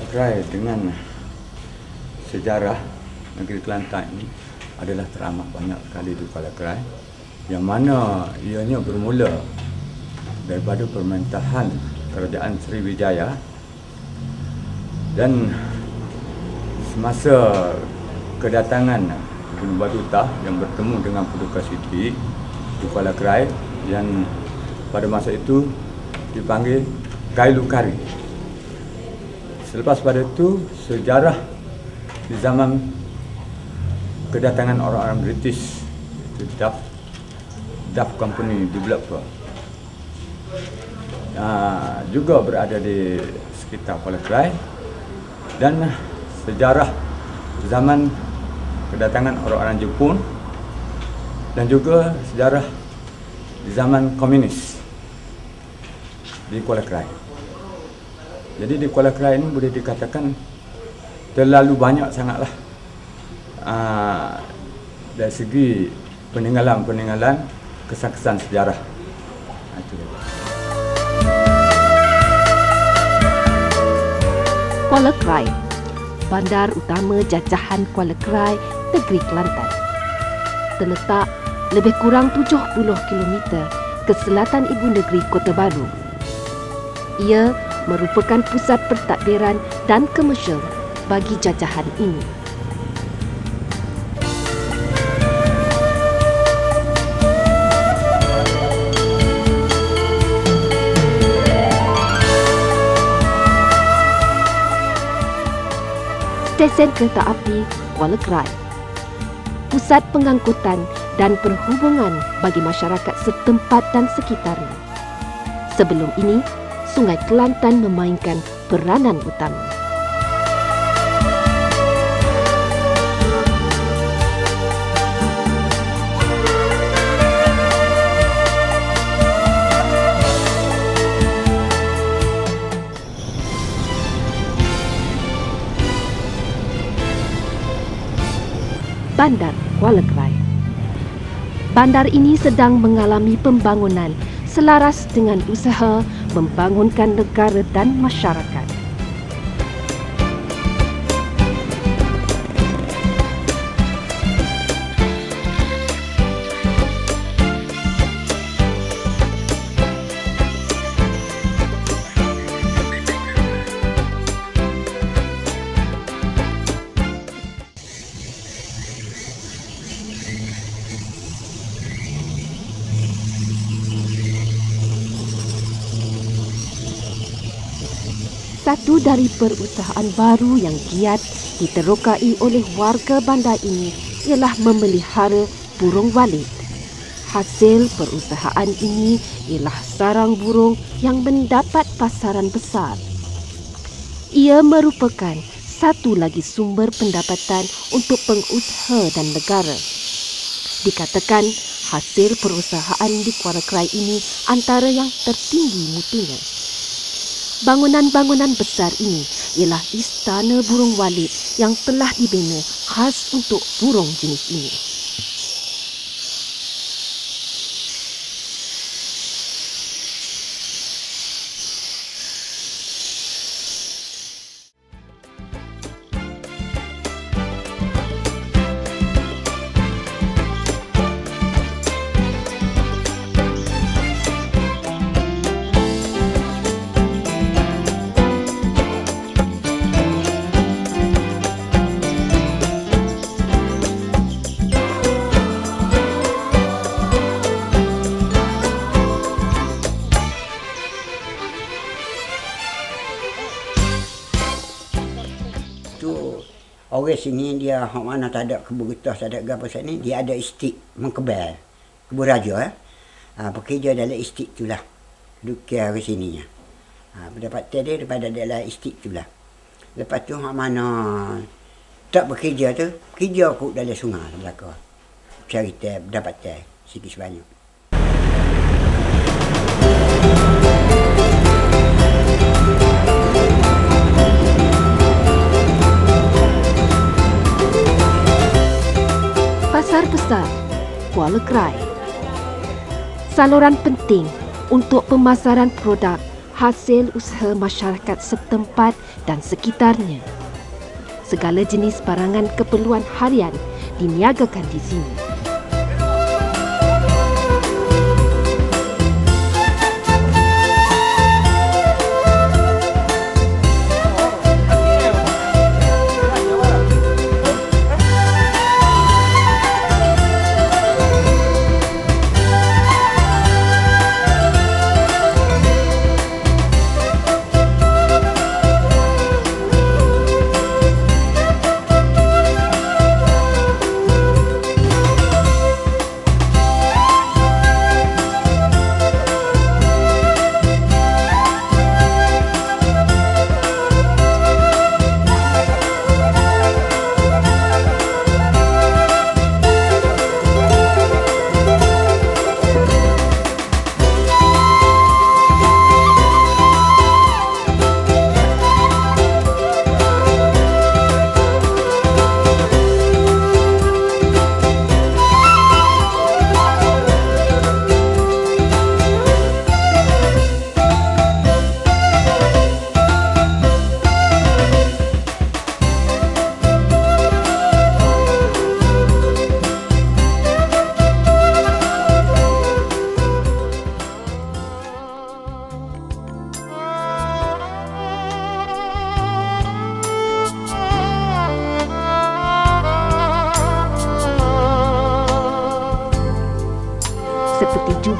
hubungan Kuala Krai dengan sejarah negeri Kelantan ini adalah teramat banyak sekali di Kuala Krai yang mana ianya bermula daripada pemerintahan kerajaan Sriwijaya dan semasa kedatangan Ibn Battuta yang bertemu dengan Paduka Siti di Kuala Krai yang pada masa itu dipanggil Kailukari. Selepas pada itu sejarah di zaman kedatangan orang-orang British itu Duff, Duff Company developer uh, juga berada di sekitar Kuala Krai dan sejarah zaman kedatangan orang-orang Jepun. Dan juga sejarah di zaman komunis di Kuala Krai. Jadi di Kuala Krai ini boleh dikatakan terlalu banyak sangatlah uh, dari segi peninggalan-peninggalan kesan-kesan sejarah. Dia. Kuala Krai, bandar utama jajahan Kuala Krai, negeri Kelantan. Terletak lebih kurang 70 km ke selatan ibu negeri Kota Baru. Ia merupakan pusat pentadbiran dan komersial bagi jajahan ini. Stesen kereta api Kuala Krai. Pusat pengangkutan dan perhubungan bagi masyarakat setempat dan sekitarnya. Sebelum ini, Sungai Kelantan memainkan peranan utama. Bandar Kuala Krai. Bandar ini sedang mengalami pembangunan selaras dengan usaha membangunkan negara dan masyarakat. Satu dari perusahaan baru yang giat diterokai oleh warga bandar ini ialah memelihara burung walid. Hasil perusahaan ini ialah sarang burung yang mendapat pasaran besar. Ia merupakan satu lagi sumber pendapatan untuk pengusaha dan negara. Dikatakan hasil perusahaan di Kuala Krai ini antara yang tertinggi mutunya. Bangunan-bangunan besar ini ialah istana burung walid yang telah dibina khas untuk burung jenis ini. Orang sini dia hak mana tak ada kebun getah tak ada gapo sini dia ada istik mengkebal. Kebun raja eh. Ha, bekerja dalam istik tu lah. Duduk ke sini ya. Ha, pendapatan dia daripada dalam istik tu lah. Lepas tu hak mana tak bekerja tu kerja aku dalam sungai belakang. Cari teh pendapatan sikit sebanyak Pasar Besar Kuala Krai. Saluran penting untuk pemasaran produk hasil usaha masyarakat setempat dan sekitarnya. Segala jenis barangan keperluan harian diniagakan di sini.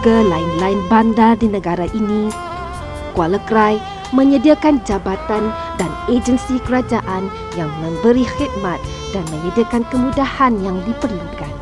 Juga lain-lain bandar di negara ini, Kuala Krai menyediakan jabatan dan agensi kerajaan yang memberi khidmat dan menyediakan kemudahan yang diperlukan.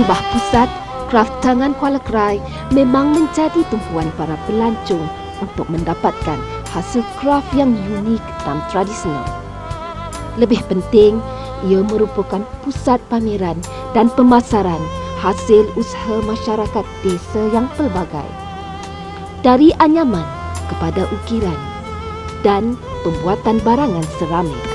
Rumah pusat kraft tangan Kuala Krai memang menjadi tumpuan para pelancong untuk mendapatkan hasil kraft yang unik dan tradisional. Lebih penting, ia merupakan pusat pameran dan pemasaran hasil usaha masyarakat desa yang pelbagai. Dari anyaman kepada ukiran dan pembuatan barangan seramik.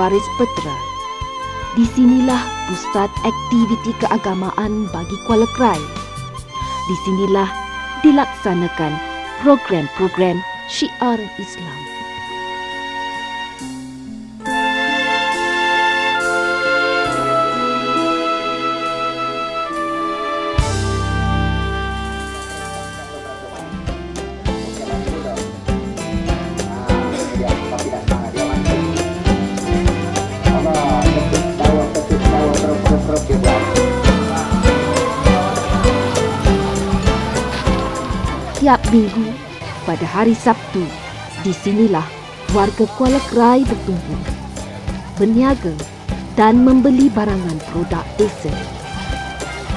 Faris Petra. Di sinilah pusat aktiviti keagamaan bagi Kuala Krai. Di sinilah dilaksanakan program-program syiar Islam. Minggu pada hari Sabtu, di sinilah warga Kuala Krai bertumpu, berniaga dan membeli barangan produk desa.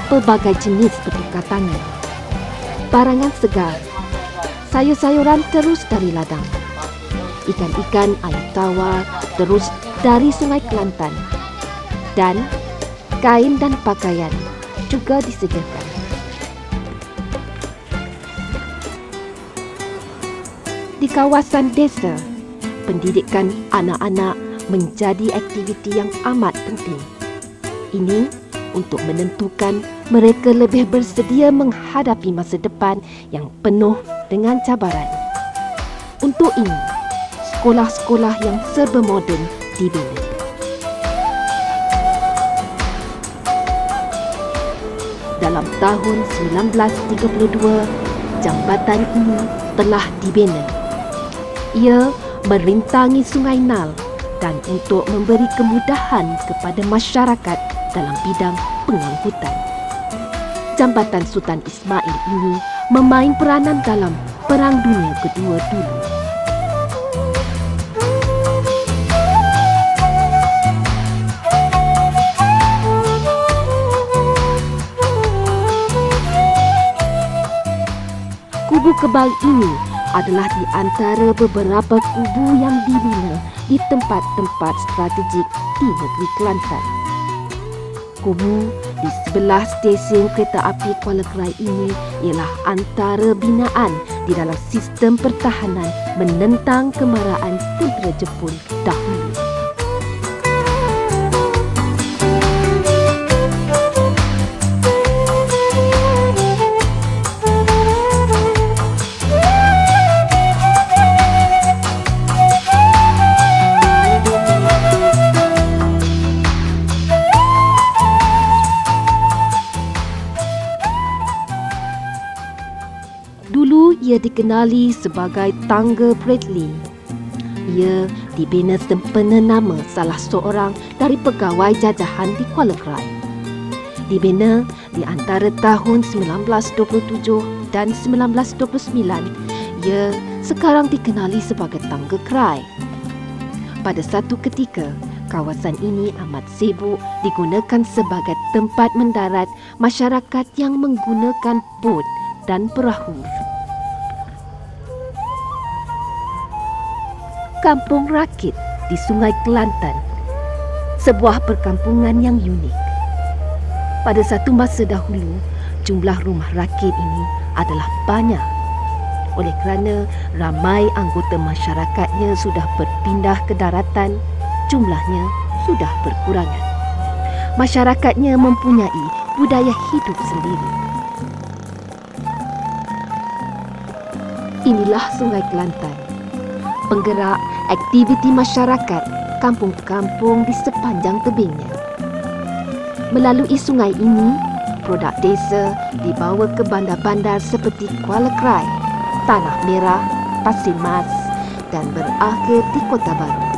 Pelbagai jenis bertukar tangan. Barangan segar, sayur-sayuran terus dari ladang. Ikan-ikan air tawar terus dari Sungai Kelantan. Dan kain dan pakaian juga disediakan. Di kawasan desa, pendidikan anak-anak menjadi aktiviti yang amat penting. Ini untuk menentukan mereka lebih bersedia menghadapi masa depan yang penuh dengan cabaran. Untuk ini, sekolah-sekolah yang serba moden dibina. Dalam tahun 1932, jambatan ini telah dibina ia merintangi Sungai Nal dan untuk memberi kemudahan kepada masyarakat dalam bidang pengangkutan. Jambatan Sultan Ismail ini memain peranan dalam Perang Dunia Kedua dulu. Kubu kebal ini adalah di antara beberapa kubu yang dibina di tempat-tempat strategik di negeri Kelantan. Kubu di sebelah stesen kereta api Kuala Krai ini ialah antara binaan di dalam sistem pertahanan menentang kemarahan tentera Jepun dahulu. Ia dikenali sebagai Tangga Bradley. Ia dibina sempena nama salah seorang dari pegawai jajahan di Kuala Krai. Dibina di antara tahun 1927 dan 1929, ia sekarang dikenali sebagai Tangga Krai. Pada satu ketika, kawasan ini amat sibuk digunakan sebagai tempat mendarat masyarakat yang menggunakan bot dan perahu. Kampung Rakit di Sungai Kelantan, sebuah perkampungan yang unik. Pada satu masa dahulu, jumlah rumah rakit ini adalah banyak. Oleh kerana ramai anggota masyarakatnya sudah berpindah ke daratan, jumlahnya sudah berkurangan. Masyarakatnya mempunyai budaya hidup sendiri. Inilah Sungai Kelantan. Penggerak aktiviti masyarakat kampung-kampung di sepanjang tebingnya. Melalui sungai ini, produk desa dibawa ke bandar-bandar seperti Kuala Krai, Tanah Merah, Pasir Mas dan berakhir di Kota Baru.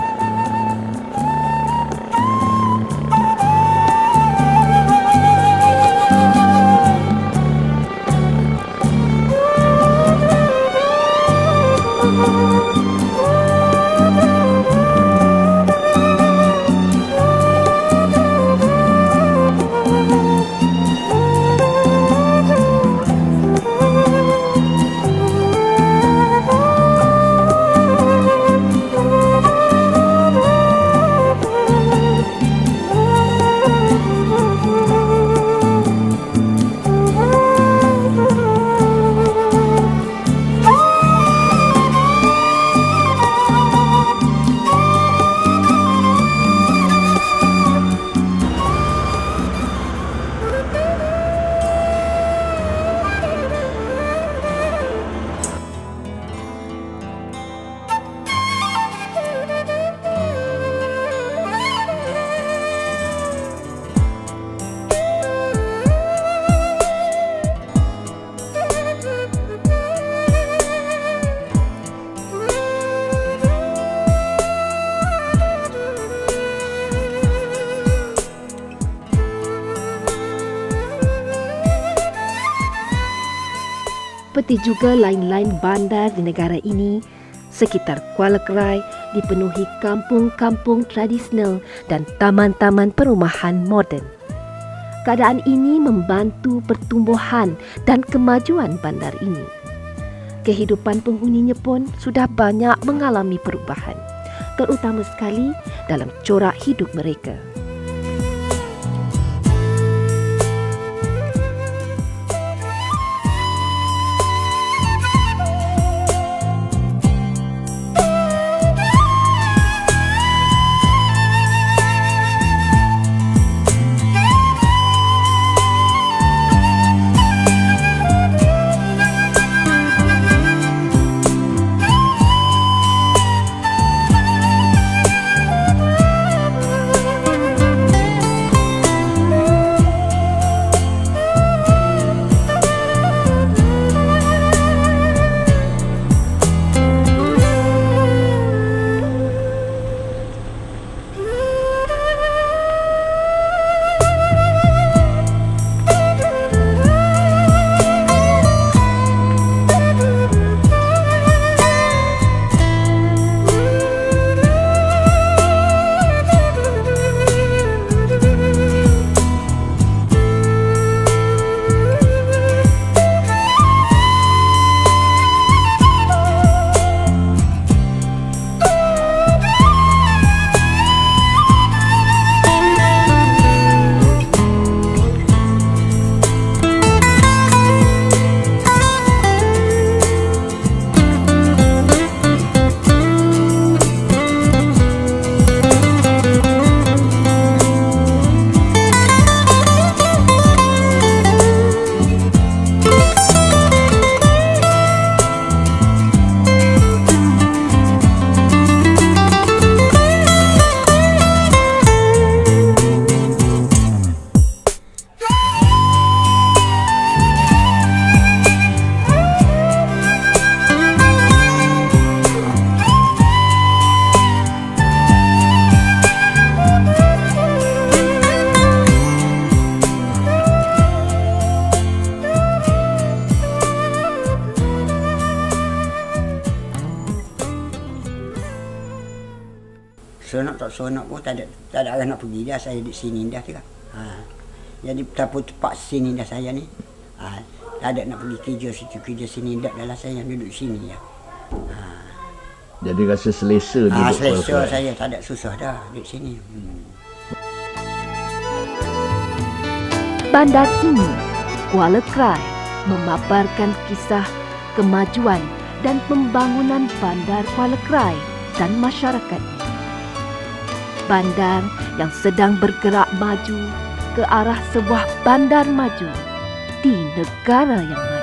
Seperti juga lain-lain bandar di negara ini, sekitar Kuala Krai dipenuhi kampung-kampung tradisional dan taman-taman perumahan moden. Keadaan ini membantu pertumbuhan dan kemajuan bandar ini. Kehidupan penghuninya pun sudah banyak mengalami perubahan, terutama sekali dalam corak hidup mereka. Tak seronok pun tak ada, tak ada arah nak pergi dah. Saya di sini dah juga. Ha. Jadi betapa tepat sini dah saya ni. Ha. Tak ada nak pergi kerja situ, kerja sini. Tak adalah saya yang duduk sini ya. Ha. Jadi rasa selesa Ha, duduk selesa Kuala Krai. saya tak ada susah dah duduk sini. Hmm. Bandar ini, Kuala Krai, memaparkan kisah kemajuan dan pembangunan bandar Kuala Krai dan masyarakatnya. Bandar yang sedang bergerak maju ke arah sebuah bandar maju di negara yang maju.